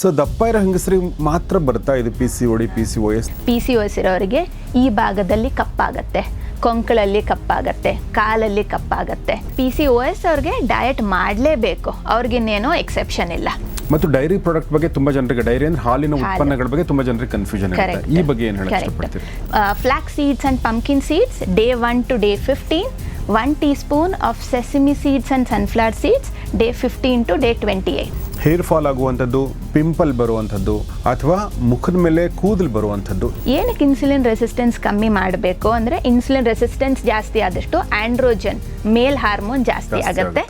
So ದಪ್ಪ ಇರೋ ಹೆಂಗಸರಿಗೆ ಮಾತ್ರ ಬರ್ತಾ ಇದು P C O D P C O S P C O S ಇರೋರಿಗೆ ಈ ಭಾಗದಲ್ಲಿ ಕಪ್ಪಾಗತ್ತೆ. ಕೊಂಕಳಲ್ಲಿ ಕಪ್ಪಾಗತ್ತೆ ಕಾಲಲ್ಲಿ ಕಪ್ಪಾಗತ್ತೆ. ಪಿ ಸಿ ಓ ಎಸ್ ಅವ್ರಿಗೆ ಡಯಟ್ ಮಾಡಲೇಬೇಕು. ಅವ್ರಿಗಿನ್ನೇನೋ ಎಕ್ಸೆಪ್ಷನ್ ಇಲ್ಲ. ಮತ್ತು ಡೈರಿ ಪ್ರಾಡಕ್ಟ್ ಬಗ್ಗೆ ತುಂಬಾ ಜನರಿಗೆ ಡೈರಿ ಅಂದ್ರೆ ಹಾಲಿನ ಉತ್ಪನ್ನಗಳ ಬಗ್ಗೆ ತುಂಬಾ ಜನರಿಗೆ ಕನ್ಫ್ಯೂಷನ್ ಈ ಬಗ್ಗೆ ಏನು ಹೇಳಕ್ ಇಷ್ಟಪಡ್ತೀರಿ? Flax seeds and pumpkin seeds day one to day fifteen one teaspoon of sesame seeds and sunflower seeds day fifteen to day twenty eight hair fall ಆಗುವಂಥದ್ದು ಪಿಂಪಲ್ ಬರುವಂಥದ್ದು ಅಥವಾ ಮುಖದ ಮೇಲೆ ಕೂದಲು ಬರುವಂಥದ್ದು. ಏನಕ್ಕೆ ಇನ್ಸುಲಿನ್ ರೆಸಿಸ್ಟೆನ್ಸ್ ಕಮ್ಮಿ ಮಾಡಬೇಕು ಅಂದರೆ ಇನ್ಸುಲಿನ್ ರೆಸಿಸ್ಟೆನ್ಸ್ ಜಾಸ್ತಿ ಆದಷ್ಟು ಆಂಡ್ರೋಜನ್ ಮೇಲ್ ಹಾರ್ಮೋನ್ ಜಾಸ್ತಿ ಆಗುತ್ತೆ.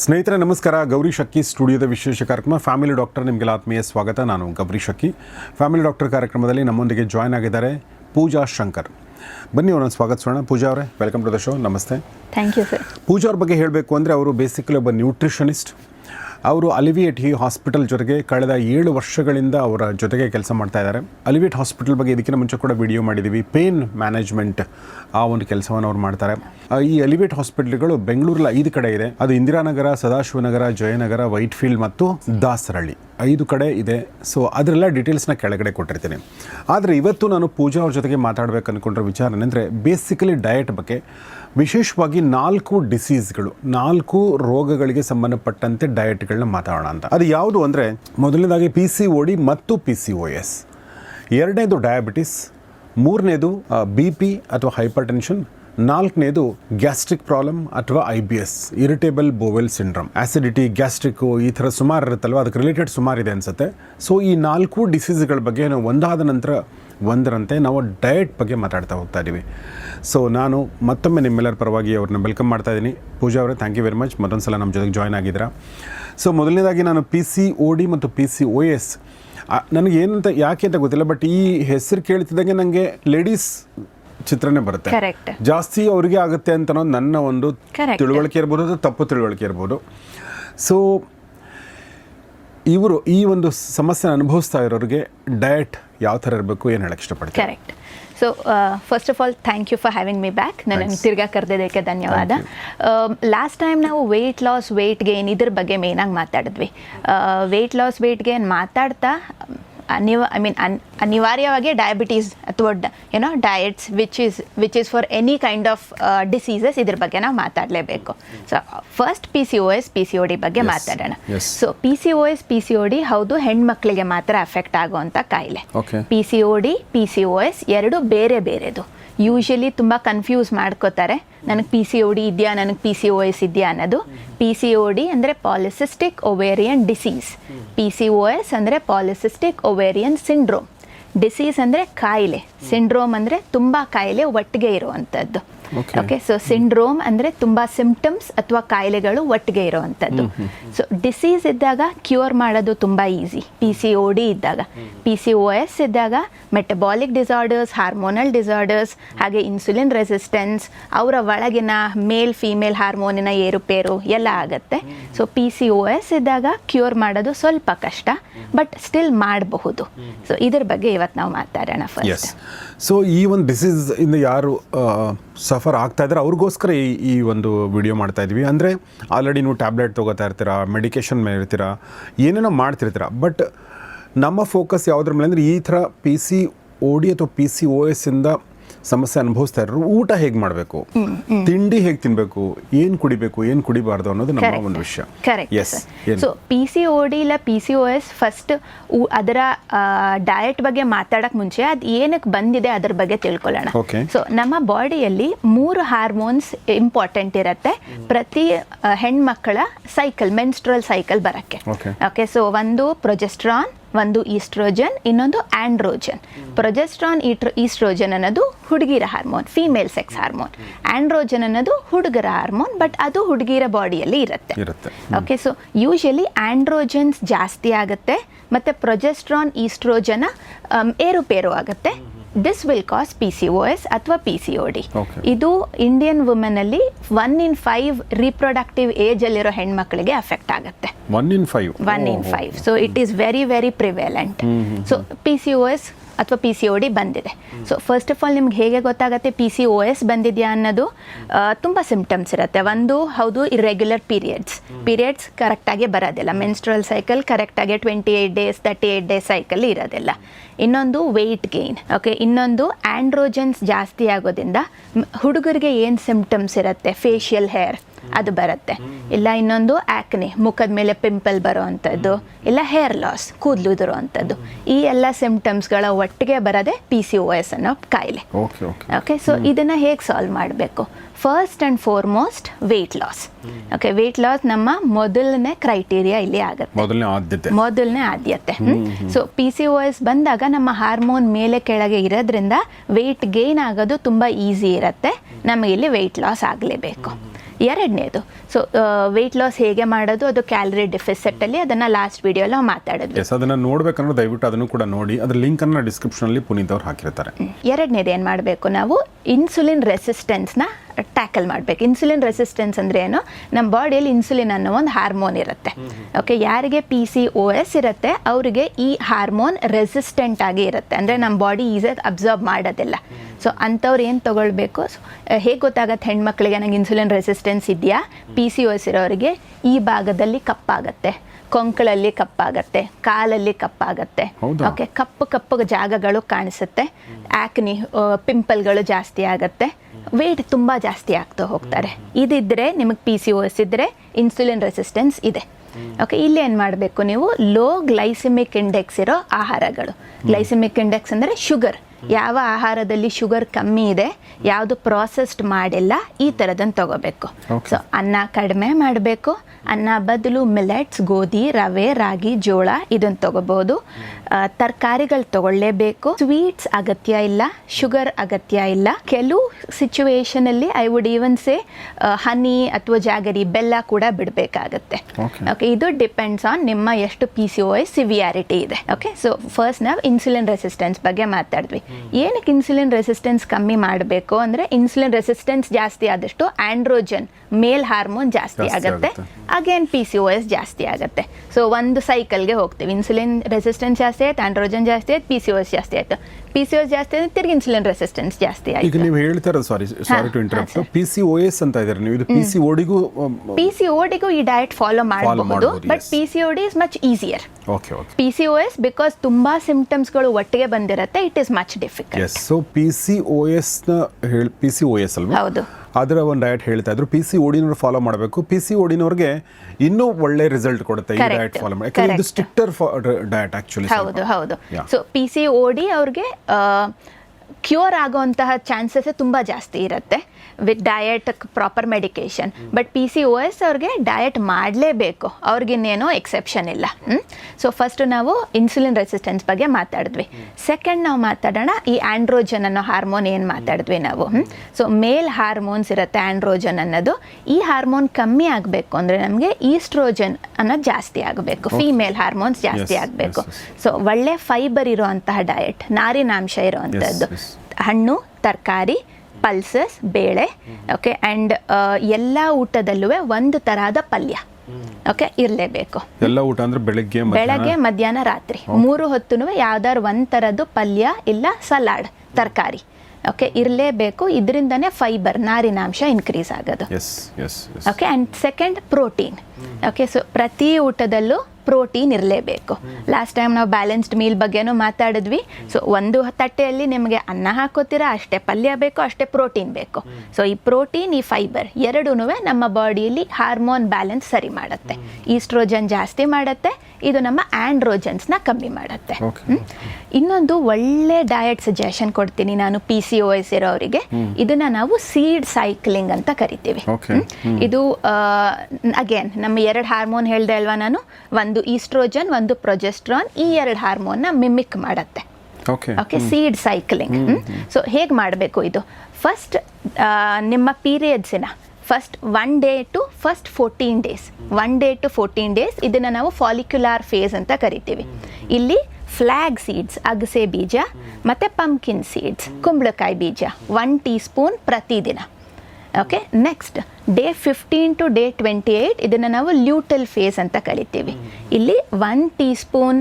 ಸ್ನೇಹಿತರೆ ನಮಸ್ಕಾರ. ಗೌರಿ ಶಕ್ಕಿ ಸ್ಟುಡಿಯೋದ ವಿಶೇಷ ಕಾರ್ಯಕ್ರಮ. ಫ್ಯಾಮಿಲಿ ಡಾಕ್ಟರ್ ನಿಮಗೆಲ್ಲ ಆತ್ಮೀಯ ಸ್ವಾಗತ. ನಾನು ಗೌರಿ ಶಕ್ಕಿ ಫ್ಯಾಮಿಲಿ ಡಾಕ್ಟರ್ ಕಾರ್ಯಕ್ರಮದಲ್ಲಿ ನಮ್ಮೊಂದಿಗೆ ಜಾಯ್ನ್ ಆಗಿದ್ದಾರೆ ಪೂಜಾ ಶಂಕರ್. ಬನ್ನಿ ಅವರನ್ನು ಸ್ವಾಗತಿಸೋಣ ಪೂಜಾ ಅವರೇ ವೆಲ್ಕಮ್ ಟು ದ ಶೋ. ನಮಸ್ತೆ. Thank you sir. ಪೂಜಾ ಅವ್ರ ಬಗ್ಗೆ ಹೇಳಬೇಕು ಅಂದರೆ ಅವರು ಬೇಸಿಕಲಿ ಒಬ್ಬ ನ್ಯೂಟ್ರಿಷನಿಸ್ಟ್. ಅವರು ಅಲಿವಿಯೇಟ್ ಹಿ ಹಾಸ್ಪಿಟಲ್ ಜೊತೆಗೆ ಕಳೆದ ಏಳು ವರ್ಷಗಳಿಂದ ಅವರ ಜೊತೆಗೆ ಕೆಲಸ ಮಾಡ್ತಾ ಇದ್ದಾರೆ. ಅಲಿವಿಯೇಟ್ ಹಾಸ್ಪಿಟಲ್ ಬಗ್ಗೆ ಇದಕ್ಕಿಂತ ಮುಂಚೆ ಕೂಡ ವಿಡಿಯೋ ಮಾಡಿದ್ದೀವಿ ಪೇನ್ ಮ್ಯಾನೇಜ್ಮೆಂಟ್ ಆ ಒಂದು ಕೆಲಸವನ್ನು ಅವ್ರು ಮಾಡ್ತಾರೆ. ಈ ಅಲಿವೇಟ್ ಹಾಸ್ಪಿಟಲ್ಗಳು ಬೆಂಗಳೂರಲ್ಲಿ ಐದು ಕಡೆ ಇದೆ. ಅದು ಇಂದಿರಾನಗರ, ಸದಾಶಿವನಗರ, ಜಯನಗರ ವೈಟ್ ಫೀಲ್ಡ್ ಮತ್ತು ದಾಸರಳ್ಳಿ ಐದು ಕಡೆ ಇದೆ. ಸೊ ಅದರೆಲ್ಲ ಡೀಟೇಲ್ಸ್ನ ಕೆಳಗಡೆ ಕೊಟ್ಟಿರ್ತೀನಿ. ಆದರೆ ಇವತ್ತು ನಾನು ಪೂಜಾ ಅವ್ರ ಜೊತೆಗೆ ಮಾತಾಡಬೇಕು ಅಂದ್ಕೊಂಡ್ರೆ ವಿಚಾರ ಏನಂದರೆ ಬೇಸಿಕಲಿ ಡಯಟ್ ಬಗ್ಗೆ ವಿಶೇಷವಾಗಿ ನಾಲ್ಕು ಡಿಸೀಸ್ಗಳು ನಾಲ್ಕು ರೋಗಗಳಿಗೆ ಸಂಬಂಧಪಟ್ಟಂತೆ ಡಯಟ್ಗಳನ್ನ ಮಾತಾಡೋಣ ಅಂತ. ಅದು ಯಾವುದು ಅಂದರೆ, ಮೊದಲನೇದಾಗಿ ಪಿ ಸಿ ಓ ಡಿ ಮತ್ತು ಪಿ ಸಿ ಒ ಎಸ್ ಎರಡನೇದು ಡಯಾಬಿಟಿಸ್ ಮೂರನೇದು ಬಿ ಪಿ ಅಥವಾ ಹೈಪರ್ ಟೆನ್ಷನ್ ನಾಲ್ಕನೇದು ಗ್ಯಾಸ್ಟ್ರಿಕ್ ಪ್ರಾಬ್ಲಮ್ ಅಥವಾ I B S irritable bowel syndrome acidity gastric ಈ ಥರ ಸುಮಾರು ಇರುತ್ತಲ್ವ? ಅದಕ್ಕೆ ರಿಲೇಟೆಡ್ ಸುಮಾರಿದೆ ಅನಿಸುತ್ತೆ ಅನ್ಸುತ್ತೆ. ಸೊ ಈ ನಾಲ್ಕು ಡಿಸೀಸ್ಗಳ ಬಗ್ಗೆ ನಾವು ಒಂದಾದ ನಂತರ ಒಂದರಂತೆ ನಾವು ಡಯಟ್ ಬಗ್ಗೆ ಮಾತಾಡ್ತಾ ಹೋಗ್ತಾ ಇದ್ದೀವಿ ಸೊ ನಾನು ಮತ್ತೊಮ್ಮೆ ನಿಮ್ಮೆಲ್ಲರ ಪರವಾಗಿ ಅವ್ರನ್ನ ವೆಲ್ಕಮ್ ಮಾಡ್ತಾ ಇದ್ದೀನಿ ಪೂಜಾ ಅವರೇ ಥ್ಯಾಂಕ್ ಯು ವೆರಿ ಮಚ್ ಮತ್ತೊಂದು ಸಲ ನಮ್ಮ ಜೊತೆಗೆ ಜಾಯ್ನ್ ಆಗಿದ್ದೀರಾ? ಸೊ ಮೊದಲನೇದಾಗಿ ನಾನು ಪಿ ಸಿ ಒ ಡಿ ಮತ್ತು ಪಿ ಸಿ ಒ ಎಸ್ ನನಗೆ ಏನಂತ ಯಾಕೆ ಅಂತ ಗೊತ್ತಿಲ್ಲ ಬಟ್ ಈ ಹೆಸರು ಕೇಳ್ತಿದ್ದಂಗೆ ನನಗೆ ಲೇಡೀಸ್ ಚಿತ್ರನೇ ಬರುತ್ತೆ. ಜಾಸ್ತಿ ಅವರಿಗೆ ಆಗುತ್ತೆ ಅಂತ ನನ್ನ ಒಂದು. ತಿಳುವಳಿಕೆ ಇರ್ಬೋದು ಅಥವಾ ತಪ್ಪು ತಿಳುವಳಿಕೆ ಇರ್ಬೋದು. ಸೊ ಇವರು ಈ ಒಂದು ಸಮಸ್ಯೆ ಅನುಭವಿಸ್ತಾ ಇರೋರಿಗೆ ಡಯಟ್ ಯಾವ ಥರ ಇರಬೇಕು ಏನು ಹೇಳಕ್ಕೆ ಇಷ್ಟಪಡ್ತೀನಿ correct so first of all thank you for having me back Thanks. ತಿರ್ಗಾ ಕರೆದಿದ್ದಕ್ಕೆ ಧನ್ಯವಾದ. ಲಾಸ್ಟ್ ಟೈಮ್ ನಾವು ವೆಯ್ಟ್ ಲಾಸ್ ವೆಯ್ಟ್ ಗೇನ್ ಇದ್ರ ಬಗ್ಗೆ ಮೇನಾಗಿ ಮಾತಾಡಿದ್ವಿ. ವೆಯ್ಟ್ ಲಾಸ್ ವೆಯ್ಟ್ ಗೇನ್ ಮಾತಾಡ್ತಾ ಅನಿವ ಐ ಮೀನ್ ಅನ್ ಅನಿವಾರ್ಯವಾಗಿ ಡಯಾಬಿಟೀಸ್ ಅಥವಾ ಏನೋ diets which is which is for any kind of diseases ಇದ್ರ ಬಗ್ಗೆ ನಾವು ಮಾತಾಡಲೇಬೇಕು so first P C O S P C O D ಬಗ್ಗೆ. ಮಾತಾಡೋಣ. So P C O S P C O D ಹೌದು ಹೆಣ್ಮಕ್ಳಿಗೆ ಮಾತ್ರ ಅಫೆಕ್ಟ್ ಆಗುವಂಥ ಕಾಯಿಲೆ. P C O D P C O S ಎರಡು ಬೇರೆ ಬೇರೆದು ಯೂಶಲಿ ತುಂಬ ಕನ್ಫ್ಯೂಸ್ ಮಾಡ್ಕೋತಾರೆ ನನಗೆ ಪಿ ಸಿ ಒ ಡಿ ಇದೆಯಾ, ನನಗೆ ಪಿ ಸಿ ಒ ಎಸ್ ಇದೆಯಾ ಅನ್ನೋದು ಪಿ ಸಿ ಒ ಡಿ ಅಂದರೆ polycystic ovarian disease P C O S ಅಂದರೆ ಪಾಲಿಸಿಸ್ಟಿಕ್ ಒವೇರಿಯನ್ ಸಿಂಡ್ರೋಮ್ ಡಿಸೀಸ್ ಅಂದರೆ ಕಾಯಿಲೆ. ಸಿಂಡ್ರೋಮ್ ಅಂದರೆ ತುಂಬ ಕಾಯಿಲೆ ಒಟ್ಟಿಗೆ ಇರುವಂಥದ್ದು. ಓಕೆ ಸೊ ಸಿಂಡ್ರೋಮ್ ಅಂದರೆ ತುಂಬ ಸಿಂಪ್ಟಮ್ಸ್ ಅಥವಾ ಕಾಯಿಲೆಗಳು ಒಟ್ಟಿಗೆ ಇರುವಂಥದ್ದು ಸೊ ಡಿಸೀಸ್ ಇದ್ದಾಗ ಕ್ಯೂರ್ ಮಾಡೋದು ತುಂಬ easy P C O D ಇದ್ದಾಗ. ಪಿ ಸಿ ಓ ಎಸ್ ಇದ್ದಾಗ ಮೆಟಬಾಲಿಕ್ ಡಿಸಾರ್ಡರ್ಸ್ ಹಾರ್ಮೋನಲ್ ಡಿಸಾರ್ಡರ್ಸ್ ಹಾಗೆ ಇನ್ಸುಲಿನ್ ರೆಸಿಸ್ಟೆನ್ಸ್ ಅವರ ಒಳಗಿನ ಮೇಲ್ ಫೀಮೇಲ್ ಹಾರ್ಮೋನಿನ ಏರುಪೇರು ಎಲ್ಲ ಆಗುತ್ತೆ. So P C O S ಇದ್ದಾಗ ಕ್ಯೂರ್ ಮಾಡೋದು ಸ್ವಲ್ಪ ಕಷ್ಟ ಬಟ್ ಸ್ಟಿಲ್ ಮಾಡಬಹುದು. ಸೊ ಇದ್ರ ಬಗ್ಗೆ ಇವತ್ತು ನಾವು ಮಾತಾಡೋಣ ಫಸ್ಟ್ ಸೊ ಈ ಒಂದು ಡಿಸೀಸ್ ಇಂದ ಯಾರು ಸಫರ್ ಆಗ್ತಾ ಇದ್ದಾರೆ ಅವ್ರಿಗೋಸ್ಕರ ಈ ಈ ಒಂದು ವಿಡಿಯೋ ಮಾಡ್ತಾ ಇದ್ವಿ. ಅಂದರೆ ಆಲ್ರೆಡಿ ನೀವು ಟ್ಯಾಬ್ಲೆಟ್ ತೊಗೋತಾ ಇರ್ತೀರಾ ಮೆಡಿಕೇಶನ್ ಮೇಲೆ ಇರ್ತೀರಾ, ಏನೇನೋ ಮಾಡ್ತಿರ್ತೀರ. ಬಟ್ ನಮ್ಮ ಫೋಕಸ್ ಯಾವುದ್ರ ಮೇಲೆ ಅಂದರೆ ಈ ಥರ ಪಿ ಸಿ ಓ ಡಿ ಅಥವಾ ಪಿ ಸಿ ಓ ಎಸ್ ಇಂದ ಸಮಸ್ಯೆ ಅನುಭವಿಸ್ತಾ ಇರೋರು ಊಟ ಹೇಗೆ ಮಾಡಬೇಕು? ತಿಂಡಿ ಹೇಗೆ ತಿನ್ನಬೇಕು ಏನು ಕುಡಿಬೇಕು? ಏನು ಕುಡಿಬಾರ್ದು ಅನ್ನೋದು ನಮ್ಮ ಒಂದು ವಿಷಯ. Correct so P C O D ಇಲ್ಲ P C O S first ಅದರ ಡಯಟ್ ಬಗ್ಗೆ ಮಾತಾಡಕ್ ಮುಂಚೆ ಅದು ಏನಕ್ಕೆ ಬಂದಿದೆ ಅದ್ರ ಬಗ್ಗೆ ತಿಳ್ಕೊಳ್ಳೋಣ. ಸೊ ನಮ್ಮ ಬಾಡಿಯಲ್ಲಿ ಮೂರು ಹಾರ್ಮೋನ್ಸ್ ಇಂಪಾರ್ಟೆಂಟ್ ಇರುತ್ತೆ. ಪ್ರತಿ ಹೆಣ್ಮಕ್ಳ ಹೆಣ್ಮಕ್ಕಳ ಸೈಕಲ್ ಮೆನ್ಸ್ಟ್ರಲ್ ಸೈಕಲ್ ಬರಕ್ಕೆ ಓಕೆ ಸೊ ಒಂದು ಪ್ರೊಜೆಸ್ಟ್ರಾನ್ ಒಂದು ಈಸ್ಟ್ರೋಜನ್ ಇನ್ನೊಂದು ಆಂಡ್ರೋಜನ್. ಪ್ರೊಜೆಸ್ಟ್ರಾನ್ ಈಸ್ಟ್ರೋಜನ್ ಅನ್ನೋದು ಹುಡುಗಿರ hormone female sex hormone. Androgen ಅನ್ನೋದು ಹುಡುಗರ ಹಾರ್ಮೋನ್ ಬಟ್ ಅದು ಹುಡುಗಿರ ಬಾಡಿಯಲ್ಲಿ ಇರುತ್ತೆ. ಓಕೆ ಸೊ ಯೂಶಲಿ ಆಂಡ್ರೋಜನ್ಸ್ ಜಾಸ್ತಿ ಆಗುತ್ತೆ ಮತ್ತು ಪ್ರೊಜೆಸ್ಟ್ರಾನ್ ಈಸ್ಟ್ರೋಜನ ಏರುಪೇರು ಆಗುತ್ತೆ. This will cause P C O S ಅಥವಾ ಪಿ ಸಿ ಒ ಡಿ. ಇದು ಇಂಡಿಯನ್ ವುಮೆನ್ ಅಲ್ಲಿ one in five reproductive age ಅಲ್ಲಿರೋ ಹೆಣ್ಮಕ್ಳಿಗೆ ಅಫೆಕ್ಟ್ ಆಗುತ್ತೆ. One in five one in five so it is very very prevalent so P C O S ಅಥವಾ P C O D ಬಂದಿದೆ. So first of all ನಿಮ್ಗೆ ಹೇಗೆ ಗೊತ್ತಾಗುತ್ತೆ P C O S ಬಂದಿದೆಯಾ ಅನ್ನೋದು? ತುಂಬ ಸಿಂಪ್ಟಮ್ಸ್ ಇರುತ್ತೆ. ಒಂದು, ಹೌದು ಇರ್ರೆಗ್ಯುಲರ್ ಪೀರಿಯಡ್ಸ್ ಪೀರಿಯಡ್ಸ್ ಕರೆಕ್ಟಾಗಿ ಬರೋದಿಲ್ಲ. ಮೆನ್ಸ್ಟ್ರಲ್ ಸೈಕಲ್ ಕರೆಕ್ಟಾಗಿ twenty eight days thirty eight days cycle ಇರೋದಿಲ್ಲ. ಇನ್ನೊಂದು ವೆಯ್ಟ್ ಗೇನ್ ಓಕೆ ಇನ್ನೊಂದು ಆಂಡ್ರೋಜನ್ಸ್ ಜಾಸ್ತಿ ಆಗೋದ್ರಿಂದ ಹುಡುಗರಿಗೆ ಏನು ಸಿಂಪ್ಟಮ್ಸ್ ಇರುತ್ತೆ? ಫೇಶಿಯಲ್ ಹೇರ್ ಅದು ಬರುತ್ತೆ. ಇಲ್ಲ ಇನ್ನೊಂದು ಆಕ್ನಿ ಮುಖದ ಮೇಲೆ ಪಿಂಪಲ್ ಬರೋ ಅಂಥದ್ದು ಇಲ್ಲ ಹೇರ್ ಲಾಸ್ ಕೂದಲು ಉದುರೋ ಅಂಥದ್ದು ಈ ಎಲ್ಲ ಸಿಂಪ್ಟಮ್ಸ್ಗಳ ಒಟ್ಟಿಗೆ ಬರೋದೇ ಪಿ ಸಿ ಓ ಎಸ್ ಅನ್ನೋ ಕಾಯಿಲೆ. ಓಕೆ ಸೊ ಇದನ್ನು ಹೇಗೆ ಸಾಲ್ವ್ ಮಾಡಬೇಕು? First and foremost weight loss okay weight loss ನಮ್ಮ ಮೊದಲನೇ ಕ್ರೈಟೀರಿಯಾ ಇಲ್ಲಿ ಆಗುತ್ತೆ. ಮೊದಲನೇ ಆದ್ಯತೆ. ಮೊದಲನೇ ಆದ್ಯತೆ. So P C O S ಬಂದಾಗ ನಮ್ಮ ಹಾರ್ಮೋನ್ ಮೇಲೆ ಕೆಳಗೆ ಇರೋದ್ರಿಂದ ವೆಯ್ಟ್ ಗೇನ್ ಆಗೋದು ತುಂಬ ಈಸಿ ಇರುತ್ತೆ. ನಮಗೆ ಇಲ್ಲಿ ವೆಯ್ಟ್ ಲಾಸ್ ಆಗಲೇಬೇಕು. ಎರಡನೇದು. ಸೊ ವೆಯ್ಟ್ ಲಾಸ್ ಹೇಗೆ ಮಾಡೋದು ಅದು ಕ್ಯಾಲರಿ ಡೆಫಿಸೆಟ್ಟಲ್ಲಿ ಅದನ್ನು ಲಾಸ್ಟ್ ವಿಡಿಯೋలో ಮಾತಾಡಿದ್ವಿ. ಎಸ್ ಅದನ್ನ ನೋಡ್ಬೇಕಂದ್ರೆ ದಯವಿಟ್ಟು ಅದನ್ನು ಕೂಡ ನೋಡಿ. ಅದ್ರ ಲಿಂಕ್ ಅನ್ನ ಡಿಸ್ಕ್ರಿಪ್ಷನ್ ಅಲ್ಲಿ ಪುನೀತ್ ಅವ್ರು ಹಾಕಿರ್ತಾರೆ. ಎರಡನೇದು ಏನು ಮಾಡಬೇಕು ನಾವು? ಇನ್ಸುಲಿನ್ ರೆಸಿಸ್ಟೆನ್ಸ್ನ ಟ್ಯಾಕಲ್ ಮಾಡಬೇಕು. ಇನ್ಸುಲಿನ್ ರೆಸಿಸ್ಟೆನ್ಸ್ ಅಂದರೆ ಏನು? ನಮ್ಮ ಬಾಡಿಯಲ್ಲಿ ಇನ್ಸುಲಿನ್ ಅನ್ನೋ ಒಂದು ಹಾರ್ಮೋನ್ ಇರುತ್ತೆ. ಓಕೆ ಯಾರಿಗೆ ಪಿ ಸಿ ಓ ಎಸ್ ಇರುತ್ತೆ ಅವರಿಗೆ ಈ ಹಾರ್ಮೋನ್ ರೆಸಿಸ್ಟೆಂಟ್ ಆಗಿ ಇರುತ್ತೆ. ಅಂದರೆ ನಮ್ಮ ಬಾಡಿ ಈಸಾಗಿ ಅಬ್ಸರ್ವ್ ಮಾಡೋದಿಲ್ಲ. ಸೊ ಅಂಥವ್ರು ಏನು ತೊಗೊಳ್ಬೇಕು? ಹೇಗೆ ಗೊತ್ತಾಗತ್ತೆ ಹೆಣ್ಮಕ್ಳಿಗೆ ನಂಗೆ ಇನ್ಸುಲಿನ್ ರೆಸಿಸ್ಟೆನ್ಸ್ ಇದೆಯಾ? ಪಿ ಸಿ ಒ ಎಸ್ ಇರೋರಿಗೆ ಈ ಭಾಗದಲ್ಲಿ ಕಪ್ಪಾಗತ್ತೆ. ಕೊಂಕಳಲ್ಲಿ ಕಪ್ಪಾಗತ್ತೆ. ಕಾಲಲ್ಲಿ ಕಪ್ಪಾಗತ್ತೆ? ಓಕೆ ಕಪ್ಪು ಕಪ್ಪು ಜಾಗಗಳು ಕಾಣಿಸುತ್ತೆ. ಆಕ್ನಿ ಪಿಂಪಲ್ಗಳು ಜಾಸ್ತಿ ಆಗುತ್ತೆ. ವೆಯ್ಟ್ ತುಂಬ ಜಾಸ್ತಿ ಆಗ್ತಾ ಹೋಗ್ತಾರೆ. ಇದಿದ್ದರೆ ನಿಮಗೆ ಪಿ ಸಿ ಒ ಎಸ್ ಇದ್ದರೆ ಇನ್ಸುಲಿನ್ ರೆಸಿಸ್ಟೆನ್ಸ್ ಇದೆ. ಓಕೆ ಇಲ್ಲಿ ಏನು ಮಾಡಬೇಕು ನೀವು? ಲೋ ಗ್ಲೈಸಿಮಿಕ್ ಇಂಡೆಕ್ಸ್ ಇರೋ ಆಹಾರಗಳು. ಗ್ಲೈಸಿಮಿಕ್ ಇಂಡೆಕ್ಸ್ ಅಂದರೆ ಶುಗರ್ ಯಾವ ಆಹಾರದಲ್ಲಿ ಶುಗರ್ ಕಮ್ಮಿ ಇದೆ ಯಾವುದು ಪ್ರಾಸೆಸ್ಡ್ ಮಾಡಿಲ್ಲ ಈ ಥರದನ್ನು ತಗೋಬೇಕು. ಸೊ ಅನ್ನ ಕಡಿಮೆ ಮಾಡಬೇಕು. ಅನ್ನ ಬದಲು ಮಿಲೆಟ್ಸ್ ಗೋಧಿ ರವೆ ರಾಗಿ ಜೋಳ ಇದನ್ನು ತಗೋಬಹುದು ತರಕಾರಿಗಳು ತಗೊಳ್ಳೇಬೇಕು. ಸ್ವೀಟ್ಸ್ ಅಗತ್ಯ ಇಲ್ಲ ಶುಗರ್ ಅಗತ್ಯ ಇಲ್ಲ. ಕೆಲವು ಸಿಚುವೇಶನಲ್ಲಿ I would even say honey ಅಥವಾ ಜಾಗರಿ ಬೆಲ್ಲ ಕೂಡ ಬಿಡಬೇಕಾಗತ್ತೆ. ಓಕೆ ಇದು ಡಿಪೆಂಡ್ಸ್ ಆನ್ ನಿಮ್ಮ ಎಷ್ಟು P C O S severity ಇದೆ. ಓಕೆ ಸೊ ಫಸ್ಟ್ ನಾವು ಇನ್ಸುಲಿನ್ ರೆಸಿಸ್ಟೆನ್ಸ್ ಬಗ್ಗೆ ಮಾತಾಡಿದ್ವಿ. ಏನಕ್ಕೆ ಇನ್ಸುಲಿನ್ ರೆಸಿಸ್ಟೆನ್ಸ್ ಕಮ್ಮಿ ಮಾಡಬೇಕು ಅಂದರೆ ಇನ್ಸುಲಿನ್ ರೆಸಿಸ್ಟೆನ್ಸ್ ಜಾಸ್ತಿ ಆದಷ್ಟು ಆಂಡ್ರೋಜನ್ ಮೇಲ್ ಹಾರ್ಮೋನ್ ಜಾಸ್ತಿ ಆಗುತ್ತೆ. ಆಗುತ್ತೆ. Again P C O S ಜಾಸ್ತಿ ಆಗುತ್ತೆ. ಸೊ ಒಂದು ಸೈಕಲ್ಗೆ ಹೋಗ್ತೀವಿ. ಇನ್ಸುಲಿನ್ ರೆಸಿಸ್ಟೆನ್ಸ್ ಜಾಸ್ತಿ ಆಯ್ತು ಆಂಡ್ರೋಜನ್ ಜಾಸ್ತಿ ಆಯ್ತು ಪಿ ಸಿ ಒ ಎಸ್ ಜಾಸ್ತಿ ಆಯ್ತು. ಪಿ ಸಿ ಒ ಜಾಸ್ತಿ ಅಂದ್ರೆ ತಿರ್ಗಿ ಇನ್ಸುಲಿನ್ ರೆಸಿಸ್ಟೆನ್ಸ್ ಜಾಸ್ತಿ ಈಗ ಆಯ್ತು ನೀವು ಹೇಳ್ತಾ ಇರೋದು sorry sorry to interrupt. P C O S ಅಂತ ಇದ್ದಾರೆ ನೀವು. ಇದು ಪಿ ಸಿ ಓಡಿಗೂ ಪಿ ಸಿ ಈ ಡಯಟ್ ಫಾಲೋ ಮಾಡಬಹುದು ಮಾಡ್ಬೋದು, but yes. P C D is much easier okay okay P C ತುಂಬಾ ಎಸ್ ಬಿಕಾಸ್ ತುಂಬಾ ಸಿಂಪ್ಟಮ್ಸ್ಗಳು ಒಟ್ಟಿಗೆ ಬಂದಿರುತ್ತೆ it is much difficult yes so P C ಎಸ್ನ ಹೇಳಿ ಪಿ ಸಿ ಒ ಎಸ್ ಅಲ್ವಾ? ಹೌದು. ಅದರ ಒಂದು ಡಯಟ್ ಹೇಳ್ತಾ ಇದ್ರು. ಪಿ ಸಿ ಓಡಿನವ್ರು ಫಾಲೋ ಮಾಡಬೇಕು. ಪಿ ಸಿ ಓಡಿನವ್ರಿಗೆ ಇನ್ನೂ ಒಳ್ಳೆ ರಿಸಲ್ಟ್ ಕೊಡುತ್ತೆ ಈ ಡಯಟ್ ಫಾಲೋ ಮಾಡಿ. ಯಾಕಂದ್ರೆ ಇದು. ಸ್ಟ್ರಿಕ್ಟರ್ ಡಯಟ್ ಆಕ್ಚುಲಿ ಹೌದು ಹೌದು. ಸೊ ಪಿ ಸಿ ಓಡಿ ಅವ್ರಿಗೆ ಕ್ಯೂರ್ ಆಗುವಂತಹ ಚಾನ್ಸಸ್ ತುಂಬ ಜಾಸ್ತಿ ಇರುತ್ತೆ with diet proper medication but P C O S ಅವ್ರಿಗೆ ಡಯಟ್ ಮಾಡಲೇಬೇಕು. ಅವ್ರಿಗಿನ್ನೇನೋ ಎಕ್ಸೆಪ್ಷನ್ ಇಲ್ಲ. ಸೊ ಫಸ್ಟ್ ನಾವು ಇನ್ಸುಲಿನ್ ರೆಸಿಸ್ಟೆನ್ಸ್ ಬಗ್ಗೆ ಮಾತಾಡಿದ್ವಿ. ಸೆಕೆಂಡ್ ನಾವು ಮಾತಾಡೋಣ ಈ ಆಂಡ್ರೋಜನ್ ಅನ್ನೋ ಹಾರ್ಮೋನ್ ಏನು ಮಾತಾಡಿದ್ವಿ ನಾವು. ಸೊ ಮೇಲ್ ಹಾರ್ಮೋನ್ಸ್ ಇರುತ್ತೆ ಆಂಡ್ರೋಜನ್ ಅನ್ನೋದು. ಈ ಹಾರ್ಮೋನ್ ಕಮ್ಮಿ ಆಗಬೇಕು ಅಂದರೆ ನಮಗೆ ಈಸ್ಟ್ರೋಜನ್ ಅನ್ನೋದು ಜಾಸ್ತಿ ಆಗಬೇಕು. ಫೀಮೇಲ್ ಹಾರ್ಮೋನ್ಸ್ ಜಾಸ್ತಿ ಆಗಬೇಕು. ಸೊ ಒಳ್ಳೆ ಫೈಬರ್ ಇರುವಂತಹ ಡಯಟ್ ನಾರಿನಾಂಶ ಇರುವಂಥದ್ದು. ಹಣ್ಣು ತರಕಾರಿ ಪಲ್ಸಸ್ ಬೇಳೆ ಓಕೆ ಆ್ಯಂಡ್ ಎಲ್ಲ ಊಟದಲ್ಲೂ ಒಂದು ತರಹದ ಪಲ್ಯ ಓಕೆ ಇರಲೇಬೇಕು. ಎಲ್ಲ ಊಟ ಅಂದ್ರೆ ಬೆಳಗ್ಗೆ ಬೆಳಗ್ಗೆ ಮಧ್ಯಾಹ್ನ ರಾತ್ರಿ. ಮೂರು ಹೊತ್ತು ಯಾವ್ದಾದ್ರು ಒಂದು ಥರದ್ದು ಪಲ್ಯ ಇಲ್ಲ ಸಲಾಡ್ ತರಕಾರಿ ಓಕೆ ಇರಲೇಬೇಕು. ಇದರಿಂದನೇ ಫೈಬರ್ ನಾರಿನಾಂಶ ಇನ್ಕ್ರೀಸ್ ಆಗೋದು. Okay and second protein okay so ಪ್ರತಿ ಊಟದಲ್ಲೂ ಪ್ರೋಟೀನ್ ಇರಲೇಬೇಕು. ಲಾಸ್ಟ್ ಟೈಮ್ ನಾವು ಬ್ಯಾಲೆನ್ಸ್ಡ್ ಮೀಲ್ ಬಗ್ಗೆನೂ ಮಾತಾಡಿದ್ವಿ. ಸೊ ಒಂದು ತಟ್ಟೆಯಲ್ಲಿ ನಿಮಗೆ ಅನ್ನ ಹಾಕೋತೀರಾ ಅಷ್ಟೇ ಪಲ್ಯ ಬೇಕು ಅಷ್ಟೇ ಪ್ರೋಟೀನ್ ಬೇಕು. ಸೊ ಈ ಪ್ರೋಟೀನ್ ಈ ಫೈಬರ್ ಎರಡೂ ನಮ್ಮ ಬಾಡಿಯಲ್ಲಿ ಹಾರ್ಮೋನ್ ಬ್ಯಾಲೆನ್ಸ್ ಸರಿ ಮಾಡುತ್ತೆ. ಈಸ್ಟ್ರೋಜನ್ ಜಾಸ್ತಿ ಮಾಡುತ್ತೆ ಇದು ನಮ್ಮ ಆಂಡ್ರೋಜನ್ಸ್ನ ಕಮ್ಮಿ ಮಾಡುತ್ತೆ. ಇನ್ನೊಂದು ಒಳ್ಳೆ ಡಯಟ್ ಸಜೆಷನ್ ಕೊಡ್ತೀನಿ ನಾನು ಪಿ ಸಿ ಒ ಎಸ್ ಇರೋರಿಗೆ ಇದನ್ನ ನಾವು ಸೀಡ್ ಸೈಕ್ಲಿಂಗ್ ಅಂತ ಕರಿತೀವಿ? ಇದು ಅಗೇನ್ ನಮ್ಮ ಎರಡು ಹಾರ್ಮೋನ್ ಹೇಳ್ದೆ ಅಲ್ವಾ ನಾನು? ಒಂದು ಈಸ್ಟ್ರೋಜನ್ ಒಂದು ಪ್ರೊಜೆಸ್ಟ್ರಾನ್ ಈ ಎರಡು ಹಾರ್ಮೋನ್ನ ಮಿಮಿಕ್ ಮಾಡುತ್ತೆ. Okay okay seed cycling so ಹೇಗೆ ಮಾಡಬೇಕು ಇದು? ಫಸ್ಟ್ ನಿಮ್ಮ ಪೀರಿಯಡ್ಸಿನ first one day to first fourteen days one day to fourteen days ಇದನ್ನು ನಾವು ಫಾಲಿಕ್ಯುಲಾರ್ ಫೇಸ್ ಅಂತ ಕರಿತೀವಿ. ಇಲ್ಲಿ ಫ್ಲ್ಯಾಗ್ ಸೀಡ್ಸ್ ಅಗಸೆ ಬೀಜ ಮತ್ತು ಪಂಕಿನ್ ಸೀಡ್ಸ್ ಕುಂಬಳಕಾಯಿ ಬೀಜ ಒನ್ ಟೀ ಸ್ಪೂನ್ ಪ್ರತಿದಿನ. Okay next day fifteen to day twenty eight ಇದನ್ನು ನಾವು ಲ್ಯೂಟಲ್ ಫೇಸ್ ಅಂತ ಕರಿತೀವಿ. ಇಲ್ಲಿ one teaspoon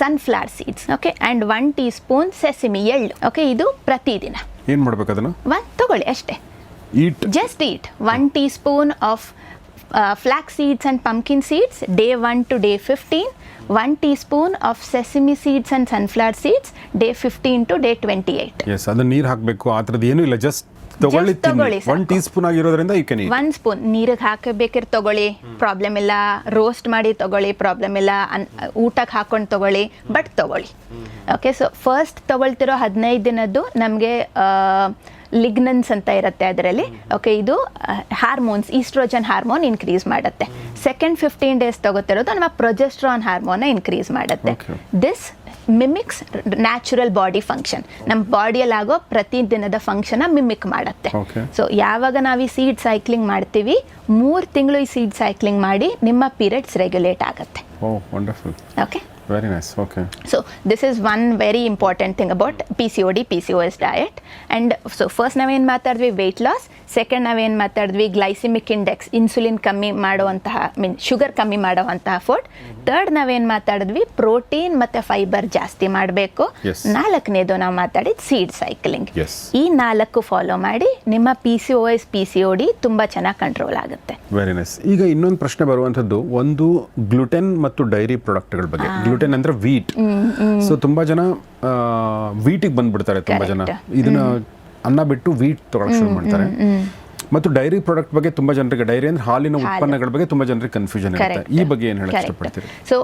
sunflower seeds okay and one teaspoon sesame ಎಳ್ಳು ಓಕೆ ಇದು ಪ್ರತಿದಿನ. ಏನು ಮಾಡಬೇಕು ಅದನ್ನು? ಒಂದು ತಗೊಳ್ಳಿ ಅಷ್ಟೇ. Eat just eat. Spoon teaspoon of uh, flax seeds and pumpkin seeds day 1 to day 15 spoon teaspoon of sesame seeds and sunflower seeds day 15 to day 28 yes ಅದನ್ನ ನೀರು ಹಾಕಬೇಕು. ಆ ಥರದ್ದು ಏನೂ ಇಲ್ಲ. ಜಸ್ಟ್ ತಗೊಳ್ಳಿ Just ತಗೊಳ್ಳಿ ಒನ್ ಸಾಕು. ಟೀ ಸ್ಪೂನ್ ಆಗಿರೋದ್ರಿಂದ ಯು ಕ್ಯಾನ್ ಒನ್ ಸ್ಪೂನ್ ನೀರಿಗೆ ಹಾಕಬೇಕಿರ್ ತಗೊಳ್ಳಿ. ಪ್ರಾಬ್ಲಮ್ ಇಲ್ಲ. ರೋಸ್ಟ್ ಮಾಡಿ ತಗೊಳ್ಳಿ. ಪ್ರಾಬ್ಲಮ್ ಇಲ್ಲ. ಅನ್ ಊಟಕ್ಕೆ ಹಾಕೊಂಡು ತಗೊಳ್ಳಿ. ಬಟ್ ತಗೊಳ್ಳಿ. ಓಕೆ ಸೊ ಫಸ್ಟ್ ತಗೊಳ್ತಿರೋ ಹದಿನೈದು ದಿನದ್ದು ನಮಗೆ ಲಿಗ್ನನ್ಸ್ ಅಂತ ಇರುತ್ತೆ ಅದರಲ್ಲಿ. ಓಕೆ ಇದು ಹಾರ್ಮೋನ್ಸ್ ಈಸ್ಟ್ರೋಜನ್ ಹಾರ್ಮೋನ್ ಇನ್ಕ್ರೀಸ್ ಮಾಡುತ್ತೆ. ಸೆಕೆಂಡ್ ಫಿಫ್ಟೀನ್ ಡೇಸ್ ತಗೋತಿರೋದು ನಮ್ಮ ಪ್ರೊಜೆಸ್ಟ್ರಾನ್ ಹಾರ್ಮೋನ್ ಇನ್ಕ್ರೀಸ್ ಮಾಡುತ್ತೆ. This mimics natural body function ನಮ್ಮ ಬಾಡಿಯಲ್ಲಿ ಆಗೋ ಪ್ರತಿದಿನದ ಫಂಕ್ಷನ್ ಮಿಮಿಕ್ ಮಾಡುತ್ತೆ. ಸೊ ಯಾವಾಗ ನಾವು ಈ ಸೀಡ್ ಸೈಕ್ಲಿಂಗ್ ಮಾಡ್ತೀವಿ ಮೂರು ತಿಂಗಳು ಈ ಸೀಡ್ ಸೈಕ್ಲಿಂಗ್ ಮಾಡಿ ನಿಮ್ಮ ಪೀರಿಯಡ್ಸ್ ರೆಗ್ಯುಲೇಟ್ ಆಗುತ್ತೆ. Okay Very nice. Okay. So this is one very important thing about PCOD, PCOS diet. And so first, Naveen we weight loss. Second ನಾವೇನು ಮಾತಾಡಿದ್ವಿ? ಗ್ಲೈಸಿಮಿಕ್ ಇಂಡೆಕ್ಸ್ ಇನ್ಸುಲಿನ್ ಕಮ್ಮಿ ಮಾಡುವಂತಹ ಮೀನ್ ಶುಗರ್ ಕಮ್ಮಿ ಮಾಡುವಂತಹ food third ನಾವೇನು ಮಾತಾಡಿದ್ವಿ? Protein ಮತ್ತು ಫೈಬರ್ ಜಾಸ್ತಿ ಮಾಡಬೇಕು. ನಾಲ್ಕನೇದು ನಾವು ಮಾತಾಡಿದ ಸೀಡ್ ಸೈಕ್ಲಿಂಗ್. ಈ ನಾಲ್ಕು ಫಾಲೋ ಮಾಡಿ ನಿಮ್ಮ P C O S P C O D ತುಂಬ ಚೆನ್ನಾಗಿ ಕಂಟ್ರೋಲ್ ಆಗುತ್ತೆ. ವೆರಿ ನೈಸ್ ಈಗ ಇನ್ನೊಂದು ಪ್ರಶ್ನೆ ಬರುವಂಥದ್ದು ಒಂದು ಗ್ಲುಟೆನ್ ಮತ್ತು ಡೈರಿ ಪ್ರಾಡಕ್ಟ್ಗಳ ಬಗ್ಗೆ. ಗ್ಲುಟೆನ್ ಅಂದ್ರೆ ವೀಟ್ ಸೊ ತುಂಬಾ ಜನ ವೀಟಿಗೆ ಬಂದ್ಬಿಡ್ತಾರೆ ತುಂಬಾ ಜನ. ಇದನ್ನ ಅನ್ನ ಬಿಟ್ಟು ವೀಟ್ ತಗೊಳಕ್ ಶುರು ಮಾಡ್ತಾರೆ. ಮತ್ತು ಡೈರಿ ಪ್ರಾಡಕ್ಟ್ ಬಗ್ಗೆ ತುಂಬಾ ಜನರಿಗೆ ಡೈರಿ ಅಂದ್ರೆ ಹಾಲಿನ ಉತ್ಪನ್ನಗಳ ಬಗ್ಗೆ ತುಂಬಾ ಜನರಿಗೆ ಕನ್ಫ್ಯೂಷನ್ ಇರುತ್ತೆ. ಈ ಬಗ್ಗೆ ಏನು ಹೇಳಕ್ ಇಷ್ಟಪಡ್ತೀರಿ? ಸೊ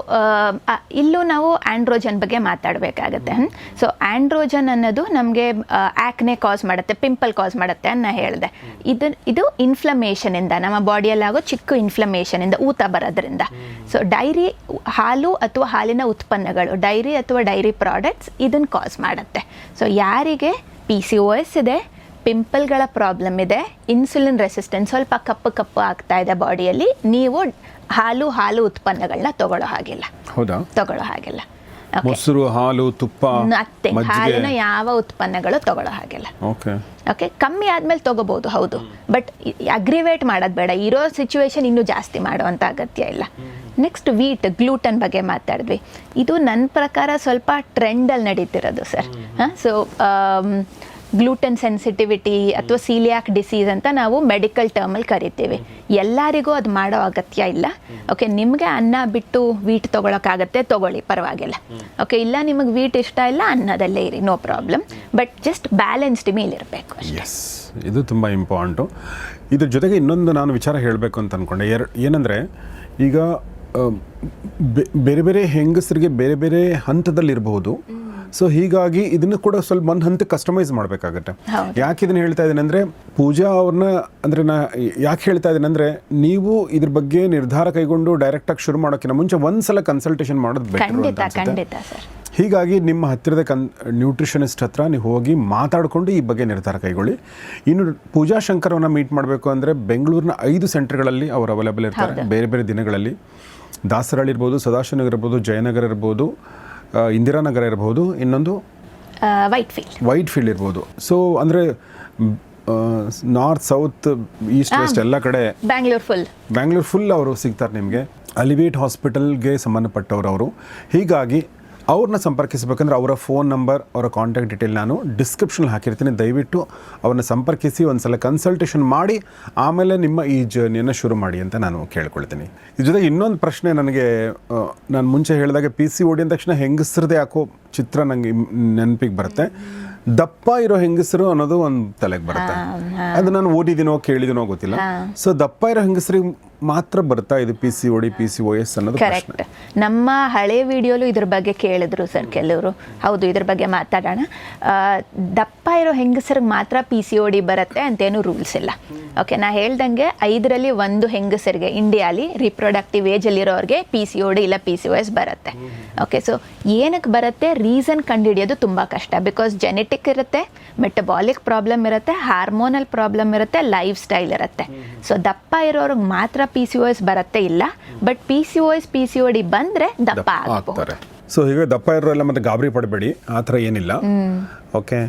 ಇಲ್ಲೂ ನಾವು ಆಂಡ್ರೋಜನ್ ಬಗ್ಗೆ ಮಾತಾಡಬೇಕಾಗತ್ತೆ. ಸೊ ಆಂಡ್ರೋಜನ್ ಅನ್ನೋದು ನಮಗೆ ಆಕ್ನೆ ಕಾಸ್ ಮಾಡುತ್ತೆ ಪಿಂಪಲ್ ಕಾಸ್ ಮಾಡುತ್ತೆ ಅನ್ನ ಹೇಳಿದೆ. ಇದು ಇದು ಇನ್ಫ್ಲಮೇಷನ್ ಇಂದ ನಮ್ಮ ಬಾಡಿಯಲ್ಲಿ ಆಗೋ ಚಿಕ್ಕ ಇನ್ಫ್ಲಮೇಷನ್ ಇಂದ ಊತ ಬರೋದ್ರಿಂದ. ಸೊ ಡೈರಿ ಹಾಲು ಅಥವಾ ಹಾಲಿನ ಉತ್ಪನ್ನಗಳು ಡೈರಿ ಅಥವಾ ಡೈರಿ ಪ್ರಾಡಕ್ಟ್ಸ್ ಇದನ್ನ ಕಾಸ್ ಮಾಡುತ್ತೆ. ಸೊ ಯಾರಿಗೆ ಪಿ ಸಿ ಒ ಎಸ್ ಇದೆ. ಪಿಂಪಲ್ಗಳ ಪ್ರಾಬ್ಲಮ್ ಇದೆ. ಇನ್ಸುಲಿನ್ ರೆಸಿಸ್ಟೆನ್ಸ್ ಸ್ವಲ್ಪ ಕಪ್ಪು ಕಪ್ಪು ಆಗ್ತಾ ಇದೆ ಬಾಡಿಯಲ್ಲಿ ನೀವು ಹಾಲು ಹಾಲು ಉತ್ಪನ್ನಗಳನ್ನ ತಗೊಳ್ಳೋ ಹಾಗಿಲ್ಲ. ಹೌದಾ? ತಗೊಳ್ಳೋ ಹಾಗಿಲ್ಲ. ಮೊಸರು ಹಾಲು ತುಪ್ಪ ಮತ್ತೆ ಹಾಲಿನ ಯಾವ ಉತ್ಪನ್ನಗಳು ತಗೊಳ್ಳೋ ಹಾಗಿಲ್ಲ. ಓಕೆ ಓಕೆ ಕಮ್ಮಿ ಆದ್ಮೇಲೆ ತಗೋಬಹುದು ಹೌದು. ಬಟ್ ಅಗ್ರಿವೇಟ್ ಮಾಡೋದು ಬೇಡ. ಇರೋ ಸಿಚುವೇಶನ್ ಇನ್ನೂ ಜಾಸ್ತಿ ಮಾಡುವಂಥ ಅಗತ್ಯ ಇಲ್ಲ. ನೆಕ್ಸ್ಟ್ ವೀಟ್ ಗ್ಲೂಟನ್ ಬಗ್ಗೆ ಮಾತಾಡಿದ್ವಿ. ಇದು ನನ್ನ ಪ್ರಕಾರ ಸ್ವಲ್ಪ ಟ್ರೆಂಡಲ್ಲಿ ನಡೀತಿರೋದು ಸರ್ ಹಾಂ ಸೊ ಗ್ಲೂಟನ್ ಸೆನ್ಸಿಟಿವಿಟಿ ಅಥವಾ ಸೀಲಿಯಾಕ್ ಡಿಸೀಸ್ ಅಂತ ನಾವು ಮೆಡಿಕಲ್ ಟರ್ಮಲ್ಲಿ ಕರಿತೀವಿ. ಎಲ್ಲರಿಗೂ ಅದು ಮಾಡೋ ಅಗತ್ಯ ಇಲ್ಲ. ಓಕೆ ನಿಮಗೆ ಅನ್ನ ಬಿಟ್ಟು ವೀಟ್ ತೊಗೊಳಕ್ಕಾಗತ್ತೆ ತೊಗೊಳ್ಳಿ ಪರವಾಗಿಲ್ಲ. ಓಕೆ ಇಲ್ಲ ನಿಮಗೆ ವೀಟ್ ಇಷ್ಟ ಇಲ್ಲ ಅನ್ನದಲ್ಲೇ ಇರಿ no problem but just balanced meal ಇರಬೇಕು ಎಸ್ ಇದು ತುಂಬ ಇಂಪಾರ್ಟೆಂಟು ಇದ್ರ ಜೊತೆಗೆ ಇನ್ನೊಂದು ನಾನು ವಿಚಾರ ಹೇಳಬೇಕು ಅಂತ ಅಂದ್ಕೊಂಡೆ ಎರಡು ಏನಂದರೆ ಈಗ ಬೇರೆ ಬೇರೆ ಹೆಂಗಸರಿಗೆ ಬೇರೆ ಬೇರೆ ಹಂತದಲ್ಲಿರಬಹುದು. ಸೊ ಹೀಗಾಗಿ ಇದನ್ನು ಕೂಡ ಸ್ವಲ್ಪ ಒಂದು ಹಂತಕ್ಕೆ ಕಸ್ಟಮೈಸ್ ಮಾಡಬೇಕಾಗತ್ತೆ. ಯಾಕೆ ಇದನ್ನು ಹೇಳ್ತಾ ಇದ್ದೀನಿ ಅಂದರೆ ಪೂಜಾ ಅವ್ರನ್ನ ಅಂದರೆ ನಾ ಯಾಕೆ ಹೇಳ್ತಾ ಇದ್ದೀನಿ ಅಂದರೆ ನೀವು ಇದ್ರ ಬಗ್ಗೆ ನಿರ್ಧಾರ ಕೈಗೊಂಡು ಡೈರೆಕ್ಟಾಗಿ ಶುರು ಮಾಡೋಕ್ಕಿಂತ ಮುಂಚೆ ಒಂದ್ಸಲ ಕನ್ಸಲ್ಟೇಷನ್ ಮಾಡೋದು ಬೆಟರ್ ಹೀಗಾಗಿ ನಿಮ್ಮ ಹತ್ತಿರದ ಕನ್ ನ್ಯೂಟ್ರಿಷನಿಸ್ಟ್ ಹತ್ರ ನೀವು ಹೋಗಿ ಮಾತಾಡಿಕೊಂಡು ಈ ಬಗ್ಗೆ ನಿರ್ಧಾರ ಕೈಗೊಳ್ಳಿ. ಇನ್ನು ಪೂಜಾ ಶಂಕರವನ್ನ ಮೀಟ್ ಮಾಡಬೇಕು ಅಂದರೆ ಬೆಂಗಳೂರಿನ ಐದು ಸೆಂಟರ್ಗಳಲ್ಲಿ ಅವರು ಅವೈಲೇಬಲ್ ಇರ್ತಾರೆ ಬೇರೆ ಬೇರೆ ದಿನಗಳಲ್ಲಿ. ದಾಸರಳ್ಳಿ ಇರ್ಬೋದು ಸದಾಶಿವನಗರ ಇರ್ಬೋದು ಜಯನಗರ ಇರ್ಬೋದು ಇಂದಿರಾನಗರ ಇರ್ಬೋದು ಇನ್ನೊಂದು? ವೈಟ್ ಫೀಲ್ಡ್ ವೈಟ್ ಫೀಲ್ಡ್ ಇರ್ಬೋದು. ಸೊ ಅಂದರೆ ನಾರ್ತ್ ಸೌತ್ ಈಸ್ಟ್ ವೆಸ್ಟ್ ಎಲ್ಲ ಕಡೆ ಬ್ಯಾಂಗ್ಳೂರ್ ಫುಲ್ ಬ್ಯಾಂಗ್ಳೂರ್ ಫುಲ್ ಅವರು ಸಿಗ್ತಾರೆ ನಿಮಗೆ. ಅಲಿವೇಟ್ ಹಾಸ್ಪಿಟಲ್ಗೆ ಸಂಬಂಧಪಟ್ಟವರು ಅವರು. ಹೀಗಾಗಿ ಅವ್ರನ್ನ ಸಂಪರ್ಕಿಸಬೇಕಂದ್ರೆ ಅವರ ಫೋನ್ ನಂಬರ್ ಅವರ ಕಾಂಟ್ಯಾಕ್ಟ್ ಡೀಟೇಲ್ ನಾನು ಡಿಸ್ಕ್ರಿಪ್ಷನ್ ಹಾಕಿರ್ತೀನಿ. ದಯವಿಟ್ಟು ಅವ್ರನ್ನ ಸಂಪರ್ಕಿಸಿ ಒಂದ್ಸಲ ಕನ್ಸಲ್ಟೇಷನ್ ಮಾಡಿ ಆಮೇಲೆ ನಿಮ್ಮ ಈ ಜರ್ನಿಯನ್ನು ಶುರು ಮಾಡಿ ಅಂತ ನಾನು ಕೇಳ್ಕೊಳ್ತೀನಿ. ಇದ್ರ ಜೊತೆ ಇನ್ನೊಂದು ಪ್ರಶ್ನೆ ನನಗೆ ನಾನು ಮುಂಚೆ ಹೇಳಿದಾಗ ಪಿ ಸಿ ಓಡಿ ಅಂದ ತಕ್ಷಣ ಹೆಂಗಸ್ರದೇ ಯಾಕೋ ಚಿತ್ರ ನನಗೆ ನೆನಪಿಗೆ ಬರುತ್ತೆ. ದಪ್ಪ ಇರೋ ಹೆಂಗಸರು ಅನ್ನೋದು ಒಂದು ತಲೆಗೆ ಬರುತ್ತೆ. ಅದು ನಾನು ಓದಿದಿನೋ ಕೇಳಿದಿನೋ ಗೊತ್ತಿಲ್ಲ. ಸೊ ದಪ್ಪ ಇರೋ ಹೆಂಗಸರಿಗೆ ಮಾತ್ರ ಬರ್ತಾ ಇದೆ P C O D P C O S ಅನ್ನೋದು ಕರೆಕ್ಟ್ ನಮ್ಮ ಹಳೆ ವಿಡಿಯೋಲು ಇದ್ರ ಬಗ್ಗೆ ಕೇಳಿದ್ರು ಸರ್ ಕೆಲವರು. ಹೌದು, ಇದ್ರ ಬಗ್ಗೆ ಮಾತಾಡೋಣ. ದಪ್ಪ ಇರೋ ಹೆಂಗಸರಿಗೆ ಮಾತ್ರ ಪಿ ಸಿ ಓಡಿ ಬರುತ್ತೆ ಅಂತೇನು ರೂಲ್ಸ್ ಇಲ್ಲ. ಓಕೆ ನಾ ಹೇಳ್ದಂಗೆ ಐದರಲ್ಲಿ ಒಂದು ಹೆಂಗಸರಿಗೆ ಇಂಡಿಯಾಲಿ ರಿಪ್ರೊಡಕ್ಟಿವ್ ಏಜಲ್ಲಿರೋರಿಗೆ ಪಿ ಸಿ ಓಡಿ ಇಲ್ಲ ಪಿ ಸಿ ಓ ಎಸ್ ಬರುತ್ತೆ. ಓಕೆ ಸೊ ಏನಕ್ಕೆ ಬರುತ್ತೆ? ರೀಸನ್ ಕಂಡುಹಿಡಿಯೋದು ತುಂಬ ಕಷ್ಟ. ಬಿಕಾಸ್ ಜೆನೆಟಿಕ್ ಇರುತ್ತೆ ಮೆಟಬಾಲಿಕ್ ಪ್ರಾಬ್ಲಮ್ ಇರುತ್ತೆ ಹಾರ್ಮೋನಲ್ ಪ್ರಾಬ್ಲಮ್ ಇರುತ್ತೆ ಲೈಫ್ ಸ್ಟೈಲ್ ಇರುತ್ತೆ. ಸೊ ದಪ್ಪ ಇರೋರಿಗೆ ಮಾತ್ರ ಪಿ ಸಿ ಓ ಎಸ್ ಬರುತ್ತೆ ಇಲ್ಲ but P C O S P C O D ಬಂದರೆ ದಪ್ಪ ಆಗ್ತಾರೆ. ಸೊ ಹೀಗೆ ದಪ್ಪ ಇರೋಲ್ಲ ಮತ್ತೆ ಗಾಬರಿ ಪಡಬೇಡಿ ಆ ಥರ ಏನಿಲ್ಲ. ಓಕೆ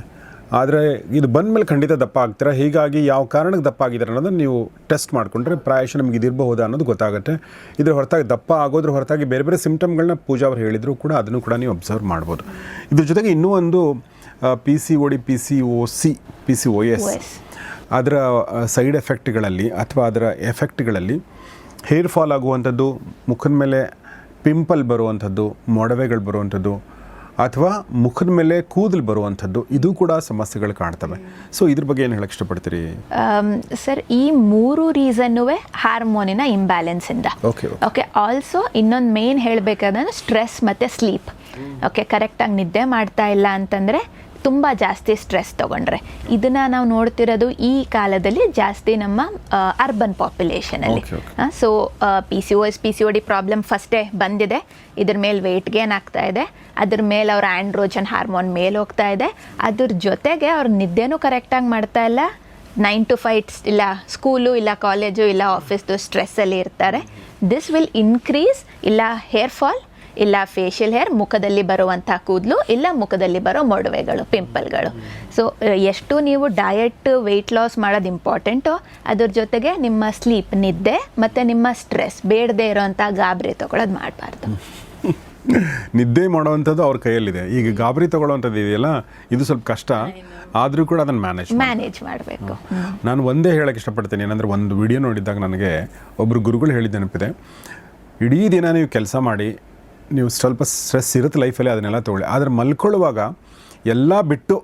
ಆದರೆ ಇದು ಬಂದ ಮೇಲೆ ಖಂಡಿತ ದಪ್ಪ ಆಗ್ತೀರಾ? ಹೀಗಾಗಿ ಯಾವ ಕಾರಣಕ್ಕೆ ದಪ್ಪ ಆಗಿದ್ದಾರೆ ಅನ್ನೋದನ್ನು ನೀವು ಟೆಸ್ಟ್ ಮಾಡಿಕೊಂಡ್ರೆ ಪ್ರಾಯಶಃ ನಿಮಗೆ ಇದಿರಬಹುದಾ ಅನ್ನೋದು ಗೊತ್ತಾಗುತ್ತೆ. ಇದ್ರ ಹೊರತಾಗಿ ದಪ್ಪ ಆಗೋದ್ರ ಹೊರತಾಗಿ ಬೇರೆ ಬೇರೆ ಸಿಂಪ್ಟಮ್ಗಳನ್ನ ಪೂಜಾ ಅವ್ರು ಹೇಳಿದ್ರು ಕೂಡ ಅದನ್ನು ಕೂಡ ನೀವು ಅಬ್ಸರ್ವ್ ಮಾಡ್ಬೋದು. ಇದ್ರ ಜೊತೆಗೆ ಇನ್ನೂ ಒಂದು P C O D P C O C P C O S. ಅದರ ಸೈಡ್ ಎಫೆಕ್ಟ್ಗಳಲ್ಲಿ ಅಥವಾ ಅದರ ಎಫೆಕ್ಟ್ಗಳಲ್ಲಿ ಹೇರ್ ಫಾಲ್ ಆಗುವಂಥದ್ದು ಮುಖದ ಮೇಲೆ ಪಿಂಪಲ್ ಬರುವಂಥದ್ದು ಮೊಡವೆಗಳು ಬರುವಂಥದ್ದು ಅಥವಾ ಮುಖದ ಮೇಲೆ ಕೂದಲು ಬರುವಂಥದ್ದು ಇದು ಕೂಡ ಸಮಸ್ಯೆಗಳು ಕಾಣ್ತವೆ. ಸೊ ಇದ್ರ ಬಗ್ಗೆ ಏನು ಹೇಳಕ್ಕೆ ಇಷ್ಟಪಡ್ತೀರಿ? ಸರ್ ಈ ಮೂರು ರೀಸನ್ನು ಹಾರ್ಮೋನಿನ ಇಂಬ್ಯಾಲೆನ್ಸ್ ಇಂದ. ಓಕೆ ಓಕೆ ಆಲ್ಸೋ ಇನ್ನೊಂದು ಮೇನ್ ಹೇಳಬೇಕಾದ್ರೆ ಸ್ಟ್ರೆಸ್ ಮತ್ತು ಸ್ಲೀಪ್ ಓಕೆ ಕರೆಕ್ಟಾಗಿ ನಿದ್ದೆ ಮಾಡ್ತಾ ಇಲ್ಲ ಅಂತಂದರೆ ತುಂಬ ಜಾಸ್ತಿ ಸ್ಟ್ರೆಸ್ ತಗೊಂಡ್ರೆ. ಇದನ್ನು ನಾವು ನೋಡ್ತಿರೋದು ಈ ಕಾಲದಲ್ಲಿ ಜಾಸ್ತಿ ನಮ್ಮ urban ಪಾಪ್ಯುಲೇಷನಲ್ಲಿ. So P C O S P C O D problem ಫಸ್ಟೇ ಬಂದಿದೆ. ಇದ್ರ ಮೇಲೆ ವೆಯ್ಟ್ ಗೇನ್ ಆಗ್ತಾ ಇದೆ. ಅದ್ರ ಮೇಲೆ ಅವ್ರ ಆ್ಯಂಡ್ರೋಜನ್ ಹಾರ್ಮೋನ್ ಮೇಲೆ ಹೋಗ್ತಾ ಇದೆ. ಅದ್ರ ಜೊತೆಗೆ ಅವ್ರ ನಿದ್ದೆನೂ ಕರೆಕ್ಟಾಗಿ ಮಾಡ್ತಾ ಇಲ್ಲ. ನೈನ್ ಟು ಫೈವ್ ಇಲ್ಲ ಸ್ಕೂಲು ಇಲ್ಲ ಕಾಲೇಜು ಇಲ್ಲ ಆಫೀಸ್ದು ಸ್ಟ್ರೆಸ್ಸಲ್ಲಿ ಇರ್ತಾರೆ. ದಿಸ್ ವಿಲ್ ಇನ್ಕ್ರೀಸ್ ಇಲ್ಲ ಹೇರ್ ಫಾಲ್ ಇಲ್ಲ ಫೇಶಿಯಲ್ ಹೇರ್ ಮುಖದಲ್ಲಿ ಬರುವಂಥ ಕೂದಲು ಇಲ್ಲ ಮುಖದಲ್ಲಿ ಬರೋ ಮೊಡವೆಗಳು ಪಿಂಪಲ್ಗಳು ಸೊ ಎಷ್ಟು ನೀವು ಡಯಟ್ ವೆಯ್ಟ್ ಲಾಸ್ ಮಾಡೋದು ಇಂಪಾರ್ಟೆಂಟು ಅದ್ರ ಜೊತೆಗೆ ನಿಮ್ಮ ಸ್ಲೀಪ್ ನಿದ್ದೆ ಮತ್ತು ನಿಮ್ಮ ಸ್ಟ್ರೆಸ್ ಬೇಡದೇ ಇರೋವಂಥ ಗಾಬರಿ ತೊಗೊಳೋದು ಮಾಡಬಾರ್ದು. ನಿದ್ದೆ ಮಾಡುವಂಥದ್ದು ಅವ್ರ ಕೈಯಲ್ಲಿದೆ. ಈಗ ಗಾಬರಿ ತಗೊಳ್ಳೋವಂಥದ್ದು ಇದೆಯಲ್ಲ ಇದು ಸ್ವಲ್ಪ ಕಷ್ಟ. ಆದರೂ ಕೂಡ ಅದನ್ನು ಮ್ಯಾನೇಜ್ ಮ್ಯಾನೇಜ್ ಮಾಡಬೇಕು. ನಾನು ಒಂದೇ ಹೇಳಕ್ಕೆ ಇಷ್ಟಪಡ್ತೀನಿ. ಏನಂದರೆ ಒಂದು ವಿಡಿಯೋ ನೋಡಿದಾಗ ನನಗೆ ಒಬ್ಬರು ಗುರುಗಳು ಹೇಳಿದ ನೆನಪಿದೆ ಇಡೀ ದಿನ ನೀವು ಕೆಲಸ ಮಾಡಿ ನೀವು ಸ್ವಲ್ಪ ಸ್ಟ್ರೆಸ್ ಇರುತ್ತೆ ಲೈಫಲ್ಲಿ ಅದನ್ನೆಲ್ಲ ತೊಗೊಳ್ಳಿ. ಆದರೆ ಮಲ್ಕೊಳ್ಳುವಾಗ ಎಲ್ಲ ಬಿಟ್ಟು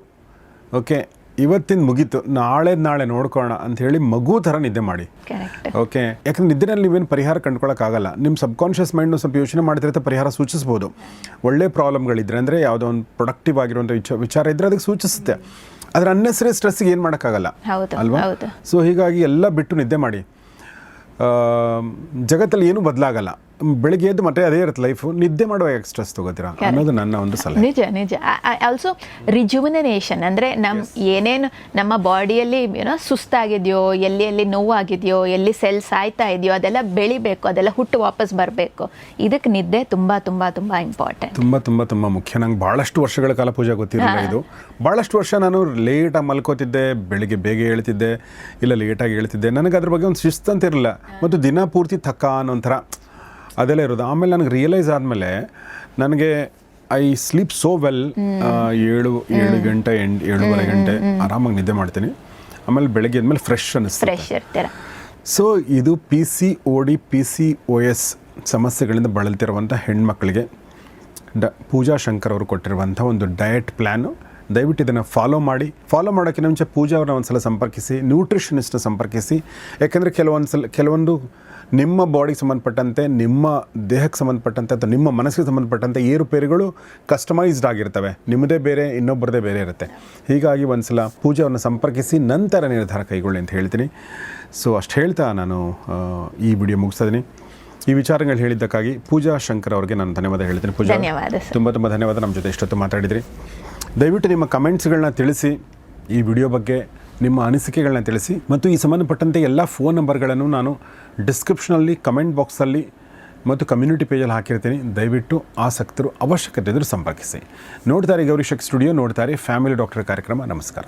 ಓಕೆ ಇವತ್ತಿನ ಮುಗೀತು ನಾಳೆ ನಾಳೆ ನೋಡ್ಕೊಳ್ಳೋಣ ಅಂತ ಹೇಳಿ ಮಗು ಥರ ನಿದ್ದೆ ಮಾಡಿ. ಓಕೆ ಯಾಕಂದ್ರೆ ನಿದ್ದೆನಲ್ಲಿ ನೀವೇನು ಪರಿಹಾರ ಕಂಡ್ಕೊಳ್ಳೋಕ್ಕಾಗಲ್ಲ ನಿಮ್ಮ ಸಬ್ಕಾನ್ಷಿಯಸ್ ಮೈಂಡ್ನು ಸ್ವಲ್ಪ ಯೋಚನೆ ಮಾಡಿದ್ರೆ ಪರಿಹಾರ ಸೂಚಿಸ್ಬೋದು. ಒಳ್ಳೆ ಪ್ರಾಬ್ಲಮ್ಗಳಿದ್ರೆ ಅಂದರೆ ಯಾವುದೋ ಒಂದು ಪ್ರೊಡಕ್ಟಿವ್ ಆಗಿರುವಂಥ ವಿಚ ವಿಚಾರ ಇದ್ದರೆ ಅದಕ್ಕೆ ಸೂಚಿಸುತ್ತೆ. ಆದರೆ ಅನ್ನೆಸರಿ ಸ್ಟ್ರೆಸ್ಗೆ ಏನು ಮಾಡೋಕ್ಕಾಗಲ್ಲ. ಅಲ್ವಾ. ಸೊ ಹೀಗಾಗಿ ಎಲ್ಲ ಬಿಟ್ಟು ನಿದ್ದೆ ಮಾಡಿ. ಜಗತ್ತಲ್ಲಿ ಏನೂ ಬದಲಾಗಲ್ಲ. ಬೆಳಿಗ್ಗೆ ಎದ್ದು ಮತ್ತೆ ಅದೇ ಇರುತ್ತೆ ಲೈಫು ನಿದ್ದೆ ಮಾಡುವಾಗ ಯಾಕೆ ಸ್ಟ್ರೆಸ್ ತಗೋತೀರಾ? ಅನ್ನೋದು ನನ್ನ ಒಂದು ಸಲಹೆ. ನಿಜ ನಿಜ. ಆಲ್ಸೋ ರಿಜುವಿನೇಷನ್ ಅಂದರೆ ನಮ್ಮ ಏನೇನು ನಮ್ಮ ಬಾಡಿಯಲ್ಲಿ ಏನೋ ಸುಸ್ತಾಗಿದೆಯೋ ಎಲ್ಲಿ ಎಲ್ಲಿ ನೋವಾಗಿದೆಯೋ ಎಲ್ಲಿ ಸೆಲ್ ಸಾಯ್ತಾ ಇದೆಯೋ ಅದೆಲ್ಲ ಬೆಳಿಬೇಕು ಅದೆಲ್ಲ ಹುಟ್ಟು ವಾಪಸ್ ಬರಬೇಕು. ಇದಕ್ಕೆ ನಿದ್ದೆ ತುಂಬ ತುಂಬ ತುಂಬ ಇಂಪಾರ್ಟೆಂಟ್ ತುಂಬ ತುಂಬ ತುಂಬ ಮುಖ್ಯ. ನಂಗೆ ಭಾಳಷ್ಟು ವರ್ಷಗಳ ಕಾಲ ಪೂಜೆ ಗೊತ್ತಿರಲಿಲ್ಲ ಇದು. ಭಾಳಷ್ಟು ವರ್ಷ ನಾನು ಲೇಟಾಗಿ ಮಲ್ಕೋತಿದ್ದೆ ಬೆಳಿಗ್ಗೆ ಬೇಗ ಹೇಳ್ತಿದ್ದೆ ಇಲ್ಲ ಲೇಟಾಗಿ ಹೇಳ್ತಿದ್ದೆ ನನಗೆ ಅದ್ರ ಬಗ್ಗೆ ಒಂದು ಶಿಸ್ತು ಅಂತ ಇರಲಿಲ್ಲ ಮತ್ತು ದಿನ ಪೂರ್ತಿ ತಕ್ಕ ಅನ್ನೋ ಒಂಥರ ಅದೆಲ್ಲ ಇರೋದು. ಆಮೇಲೆ ನನಗೆ ರಿಯಲೈಸ್ ಆದಮೇಲೆ ನನಗೆ ಐ ಸ್ಲೀಪ್ ಸೋ ವೆಲ್ ಏಳು ಏಳು ಗಂಟೆ ಎಂಟು ಏಳುವರೆ ಗಂಟೆ ಆರಾಮಾಗಿ ನಿದ್ದೆ ಮಾಡ್ತೀನಿ. ಆಮೇಲೆ ಬೆಳಗ್ಗೆ ಆದಮೇಲೆ ಫ್ರೆಶ್ ಅನ್ನಿಸ್ತು ಫ್ರೆಶ್ ಇರ್ತೀರ. ಸೊ ಇದು P C O D P C O S ಸಮಸ್ಯೆಗಳಿಂದ ಬಳಲ್ತಿರುವಂಥ ಹೆಣ್ಮಕ್ಳಿಗೆ ಡ ಪೂಜಾ ಶಂಕರ್ ಅವರು ಕೊಟ್ಟಿರುವಂಥ ಒಂದು ಡಯಟ್ ಪ್ಲ್ಯಾನು ದಯವಿಟ್ಟು ಇದನ್ನು ಫಾಲೋ ಮಾಡಿ. ಫಾಲೋ ಮಾಡೋಕ್ಕಿಂತ ಮುಂಚೆ ಪೂಜಾ ಅವ್ರನ್ನ ಒಂದು ಸಲ ಸಂಪರ್ಕಿಸಿ ನ್ಯೂಟ್ರಿಷನಿಸ್ಟ್ನ ಸಂಪರ್ಕಿಸಿ. ಯಾಕೆಂದರೆ ಕೆಲವೊಂದು ಸಲ ಕೆಲವೊಂದು ನಿಮ್ಮ ಬಾಡಿಗೆ ಸಂಬಂಧಪಟ್ಟಂತೆ ನಿಮ್ಮ ದೇಹಕ್ಕೆ ಸಂಬಂಧಪಟ್ಟಂತೆ ಅಥವಾ ನಿಮ್ಮ ಮನಸ್ಸಿಗೆ ಸಂಬಂಧಪಟ್ಟಂತೆ ಏರುಪೇರುಗಳು ಕಸ್ಟಮೈಸ್ಡ್ ಆಗಿರ್ತವೆ. ನಿಮ್ಮದೇ ಬೇರೆ ಇನ್ನೊಬ್ಬರದೇ ಬೇರೆ ಇರುತ್ತೆ. ಹೀಗಾಗಿ ಒಂದು ಸಲ ಪೂಜೆಯನ್ನು ಅವ್ರನ್ನ ಸಂಪರ್ಕಿಸಿ ನಂತರ ನಿರ್ಧಾರ ಕೈಗೊಳ್ಳಿ ಅಂತ ಹೇಳ್ತೀನಿ. ಸೊ ಅಷ್ಟು ಹೇಳ್ತಾ ನಾನು ಈ ವಿಡಿಯೋ ಮುಗಿಸ್ತಾ ಇದ್ದೀನಿ ಈ ವಿಚಾರಗಳು ಹೇಳಿದ್ದಕ್ಕಾಗಿ ಪೂಜಾ ಶಂಕರ್ ಅವರಿಗೆ ನಾನು ಧನ್ಯವಾದ ಹೇಳ್ತೀನಿ. ಪೂಜಾ. ತುಂಬ ತುಂಬ ಧನ್ಯವಾದ. ನಮ್ಮ ಜೊತೆ ಇಷ್ಟೊತ್ತು ಮಾತಾಡಿದ್ರಿ. ದಯವಿಟ್ಟು ನಿಮ್ಮ ಕಮೆಂಟ್ಸ್ಗಳನ್ನ ತಿಳಿಸಿ ಈ ವಿಡಿಯೋ ಬಗ್ಗೆ. ನಿಮ್ಮ ಅನಿಸಿಕೆಗಳನ್ನ ತಿಳಿಸಿ ಮತ್ತು ಈ ಸಂಬಂಧಪಟ್ಟಂತೆ ಎಲ್ಲ ಫೋನ್ ನಂಬರ್ಗಳನ್ನು ನಾನು ಡಿಸ್ಕ್ರಿಪ್ಷನಲ್ಲಿ ಕಮೆಂಟ್ ಬಾಕ್ಸಲ್ಲಿ ಮತ್ತು ಕಮ್ಯುನಿಟಿ ಪೇಜಲ್ಲಿ ಹಾಕಿರ್ತೀನಿ. ದಯವಿಟ್ಟು ಆಸಕ್ತರು ಅವಶ್ಯಕತೆ ಎದುರು ಸಂಪರ್ಕಿಸಿ. ನೋಡ್ತಾರೆ ಗೌರಿ ಶಕ್ ಸ್ಟುಡಿಯೋ ನೋಡ್ತಾರೆ ಫ್ಯಾಮಿಲಿ ಡಾಕ್ಟರ್ ಕಾರ್ಯಕ್ರಮ. ನಮಸ್ಕಾರ.